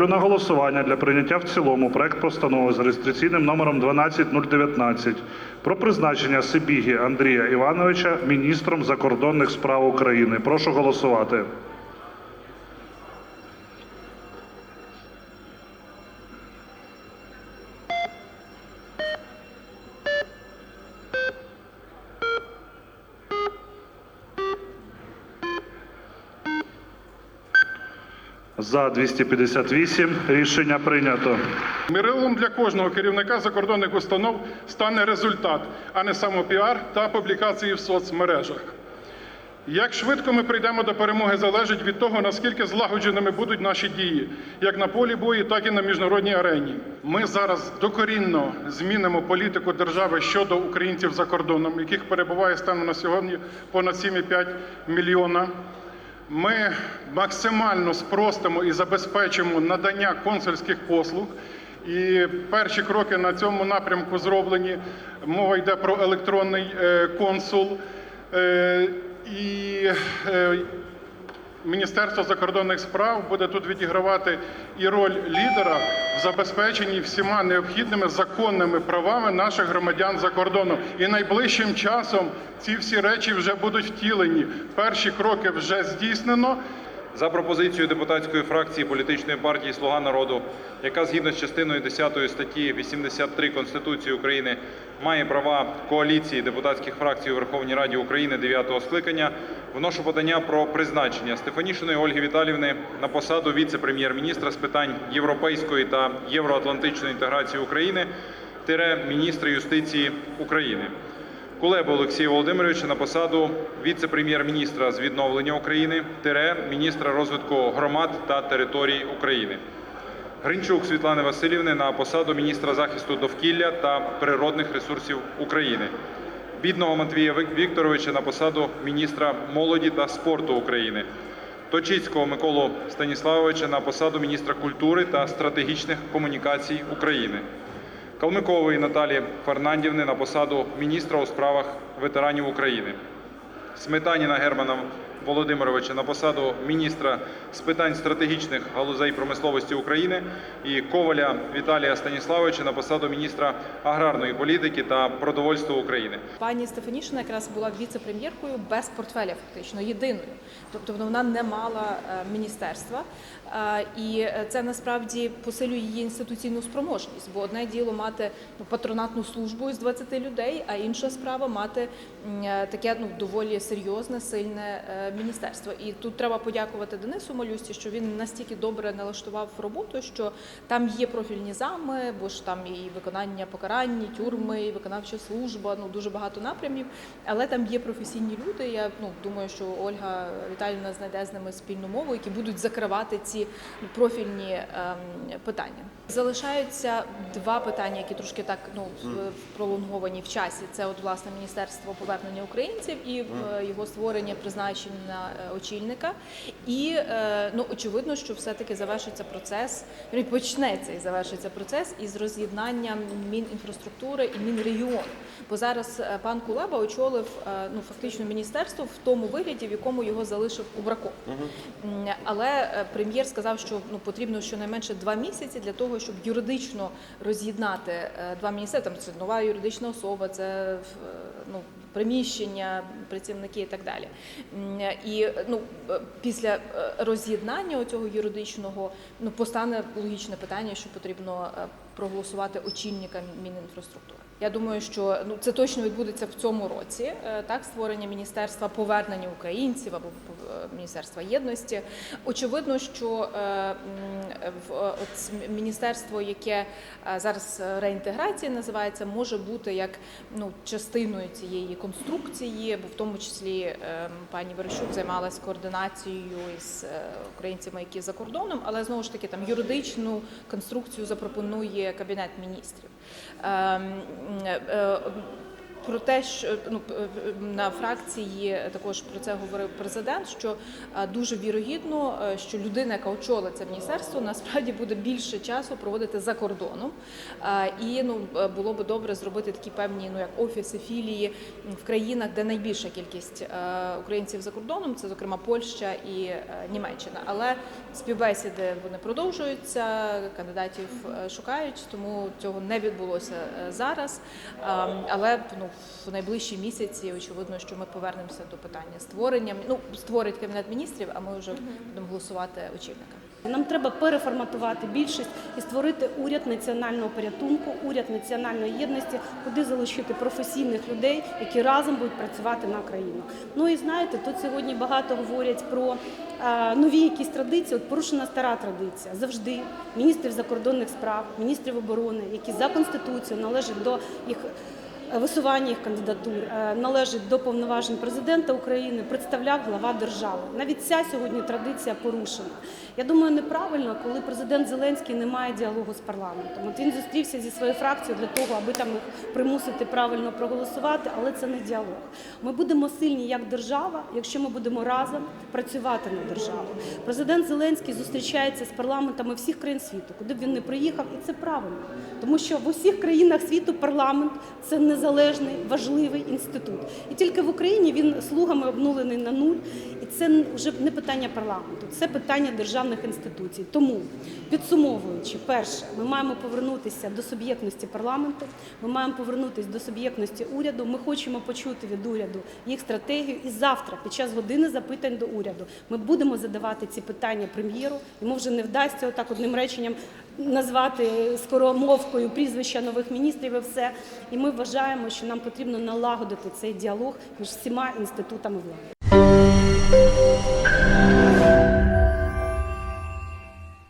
Ставлю на голосування для прийняття в цілому проект постанови за реєстраційним номером 12019 про призначення Сибіги Андрія Івановича міністром закордонних справ України. Прошу голосувати. За 258 рішення прийнято. Мирилом для кожного керівника закордонних установ стане результат, а не самопіар та публікації в соцмережах. Як швидко ми прийдемо до перемоги, залежить від того, наскільки злагодженими будуть наші дії, як на полі бою, так і на міжнародній арені. Ми зараз докорінно змінимо політику держави щодо українців за кордоном, яких перебуває станом на сьогодні понад 7,5 мільйона. Ми максимально спростимо і забезпечимо надання консульських послуг. І перші кроки на цьому напрямку зроблені. Мова йде про електронний е, консул. Е, І е, Міністерство закордонних справ буде тут відігравати і роль лідера в забезпеченні всіма необхідними законними правами наших громадян за кордоном. І найближчим часом ці всі речі вже будуть втілені. Перші кроки вже здійснено. За пропозицією депутатської фракції політичної партії Слуга народу, яка згідно з частиною 10 статті 83 Конституції України має права коаліції депутатських фракцій у Верховній Раді України 9 скликання, вношу подання про призначення Стефанішиної Ольги Віталівни на посаду віце-прем'єр-міністра з питань європейської та євроатлантичної інтеграції України тире міністра юстиції України. Кулебу Олексія Володимировича на посаду віце-прем'єр-міністра з відновлення України, тире міністра розвитку громад та територій України. Гринчук Світлани Васильівни на посаду міністра захисту довкілля та природних ресурсів України. Бідного Матвія Вікторовича на посаду міністра молоді та спорту України. Точицького Миколу Станіславовича на посаду міністра культури та стратегічних комунікацій України. Калмикової Наталі Фернандівни на посаду міністра у справах ветеранів України. Сметаніна Германа Володимировича на посаду міністра з питань стратегічних галузей промисловості України і Коваля Віталія Станіславовича на посаду міністра аграрної політики та продовольства України. Пані Стефанішина якраз була віце-прем'єркою без портфеля, фактично єдиною. Тобто вона не мала е, міністерства, Е, і це насправді посилює її інституційну спроможність. Бо одне діло мати ну, патронатну службу із 20 людей, а інша справа мати е, таке ну доволі серйозне, сильне міністерство. І тут треба подякувати Денису Малюсті, що він настільки добре налаштував роботу, що там є профільні зами, бо ж там і виконання покарань, і тюрми, і виконавча служба, ну дуже багато напрямів. Але там є професійні люди. Я ну думаю, що Ольга Віталіївна знайде з ними спільну мову, які будуть закривати ці профільні ем, питання. Залишаються два питання, які трошки так ну пролонговані в часі. Це от власне міністерство повернення українців і е, його створення призначення е, очільника. І е, ну очевидно, що все-таки завершиться процес. Почнеться і завершиться процес із роз'єднанням Мінінфраструктури і Мінрегіону. Бо зараз е, пан Кулеба очолив ну фактично міністерство в тому вигляді, в якому його залишив Кубраков. Але прем'єр сказав, що ну потрібно щонайменше два місяці для того, щоб юридично роз'єднати два міністерства. Там це нова юридична особа, це ну. Приміщення, працівники і так далі. І ну е, після е, роз'єднання цього юридичного ну постане логічне питання, що потрібно е, проголосувати очільника Мінінфраструктури. Я думаю, що ну це точно відбудеться в цьому році. Так, створення міністерства повернення українців або міністерства єдності. Очевидно, що от міністерство, яке зараз реінтеграція називається, може бути як ну частиною цієї конструкції, бо в тому числі е, пані Верещук займалась координацією із е, українцями, які за кордоном, але знову ж таки там юридичну конструкцію запропонує кабінет міністрів. Ем, е, про те, що ну п- на фракції також про це говорив президент. Що е, дуже вірогідно, е, що людина, яка очолить це міністерство, насправді буде більше часу проводити за кордоном. Е, І ну е, було би добре зробити такі певні, ну як офіси, філії в країнах, де найбільша кількість е, українців за кордоном, це зокрема Польща і е, Німеччина. Але співбесіди вони продовжуються, кандидатів е, шукають, тому цього не відбулося е, зараз. Е, Але ну в найближчі місяці очевидно, що ми повернемося до питання створення. Ну створить кабінет міністрів, а ми вже будемо голосувати очільника. Нам треба переформатувати більшість і створити уряд національного порятунку, уряд національної єдності, куди залучити професійних людей, які разом будуть працювати на країну. Ну і знаєте, тут сьогодні багато говорять про е, нові якісь традиції. От порушена стара традиція. Завжди міністрів закордонних справ, міністрів оборони, які за конституцією належать до їх висування їх кандидатур е, належить до повноважень президента України, представляв глава держави. Навіть ця сьогодні традиція порушена. Я думаю, неправильно, коли президент Зеленський не має діалогу з парламентом. От він зустрівся зі своєю фракцією для того, аби там їх примусити правильно проголосувати, але це не діалог. Ми будемо сильні як держава, якщо ми будемо разом працювати на державу. Президент Зеленський зустрічається з парламентами всіх країн світу, куди б він не приїхав, і це правильно, тому що в усіх країнах світу парламент це незалежний важливий інститут. І тільки в Україні він слугами обнулений на нуль. І це вже не питання парламенту, це питання державних інституцій. Тому підсумовуючи, перше, ми маємо повернутися до суб'єктності парламенту. Ми маємо повернутися до суб'єктності уряду. Ми хочемо почути від уряду їх стратегію. І завтра, під час години запитань до уряду, ми будемо задавати ці питання прем'єру. Йому вже не вдасться отак одним реченням назвати скоромовкою прізвища нових міністрів і все. І ми вважаємо, що нам потрібно налагодити цей діалог між всіма інститутами влади.